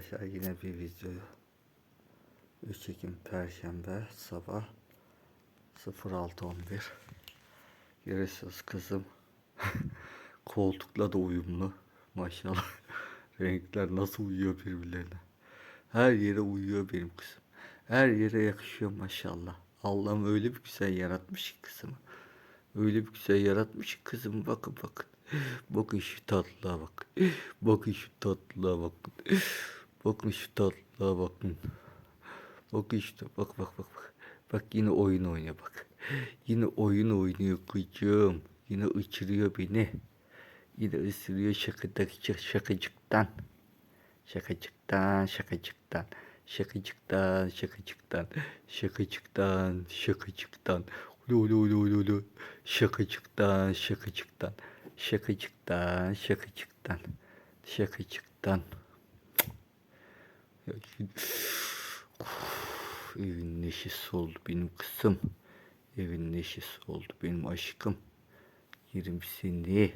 arkadaşlar yine bir video. 3 Ekim Perşembe sabah 06.11 Görüyorsunuz kızım koltukla da uyumlu. Maşallah renkler nasıl uyuyor birbirlerine. Her yere uyuyor benim kızım. Her yere yakışıyor maşallah. Allah'ım öyle bir güzel yaratmış ki kızımı. Öyle bir güzel yaratmış kızım bakın bakın. Bakın şu tatlılığa bak. Bakın şu tatlılığa bakın bakın şu tatlılığa bakın Bak işte bak bak bak bak. Bak yine oyun oynuyor bak. Yine oyun oynuyor kızım. Yine ıçırıyor beni. Yine ısırıyor şakadaki şakacıktan. Şakacıktan şakacıktan. Şakacıktan şakacıktan. Şakacıktan şakacıktan. Lo. Şakacıktan şakacıktan. Şakacıktan şakacıktan. Şakacıktan. Şimdi... Evin neşesi oldu benim kızım. Evin neşesi oldu benim aşkım. Yerim seni.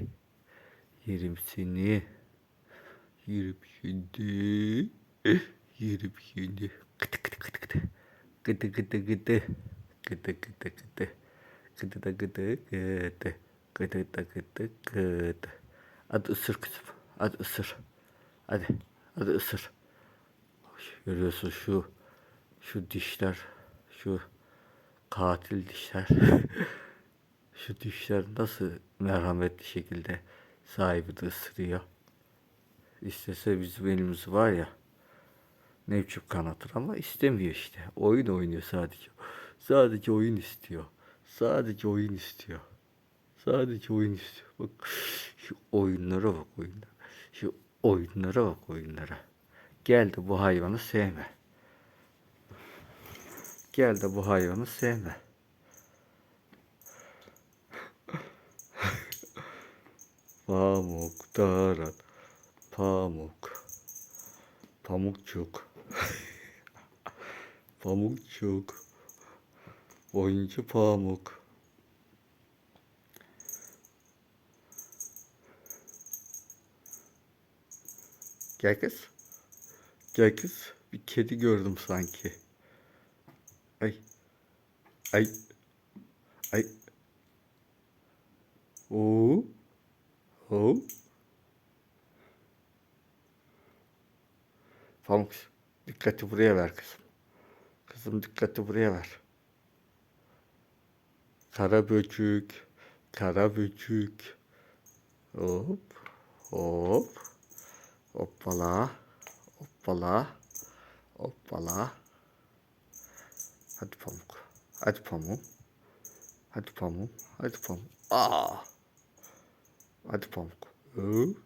Yerim seni. Yerim seni. Yerim seni. Gıdı gıdı gıdı gıdı. Gıdı gıdı gıdı. Gıdı gıdı gıdı. Gıdı da gıdı gıdı. Gıdı da gıdı gıdı. Hadi ısır kızım. Hadi ısır. Hadi. Hadi ısır. Görüyorsun şu şu dişler, şu katil dişler, şu dişler nasıl merhametli şekilde sahibi de ısırıyor. İstese bizim elimiz var ya, ne biçim kanatır ama istemiyor işte. Oyun oynuyor sadece. Sadece oyun istiyor. Sadece oyun istiyor. Sadece oyun istiyor. Bak şu oyunlara bak oyunlara. Şu oyunlara bak oyunlara. Gel de bu hayvanı sevme. Gel de bu hayvanı sevme. Pamuk darat, pamuk, pamukçuk, pamukçuk, oyuncu pamuk. Gel kız. Gel kız. Bir kedi gördüm sanki. Ay. Ay. Ay. Oo. Oo. Pamuk. Dikkati buraya ver kızım. Kızım dikkati buraya ver. Kara böcük. Kara böcük. Hop. Hop. Hoppala. Hoppala. Hoppala. Hadi pamuk. Hadi pamuk. Hadi pamuk. Hadi pamuk. Aa. Hadi pamuk.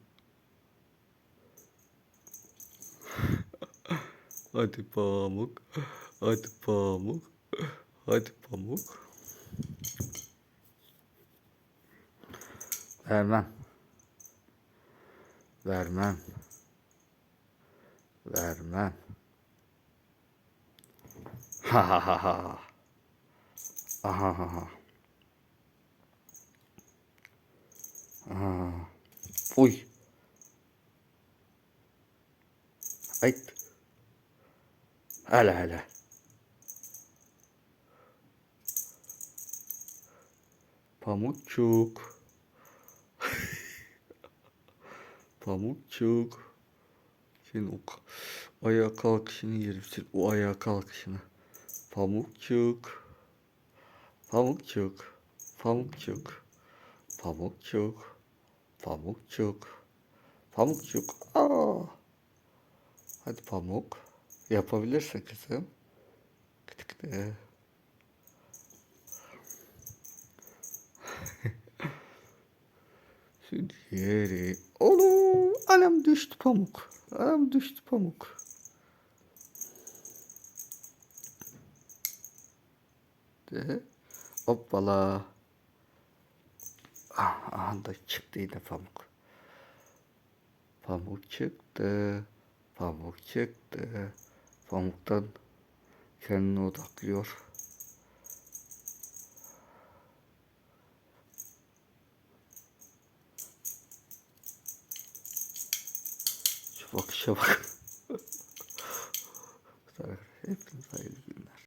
Hadi pamuk. Hadi pamuk. Hadi pamuk. Vermem. Vermem. Vermem. Ha ha ha ha. Aha ha ha. Aa. Uy. Ay. Hele hele. Pamukçuk. Pamukçuk. Senin o ayağa kalkışını yerim. Senin o ayağa kalkışını. Pamukçuk. Pamukçuk. Pamukçuk. Pamukçuk. Pamukçuk. Pamukçuk. Aa. Hadi pamuk. Yapabilirsin kızım. Kıt kıt. Şu diğeri. Oğlum. Anam düştü pamuk. Anam düştü pamuk. De. Hoppala. Ah, aha da çıktı yine pamuk. Pamuk çıktı. Pamuk çıktı. Pamuktan kendini odaklıyor. Şu bakışa bak.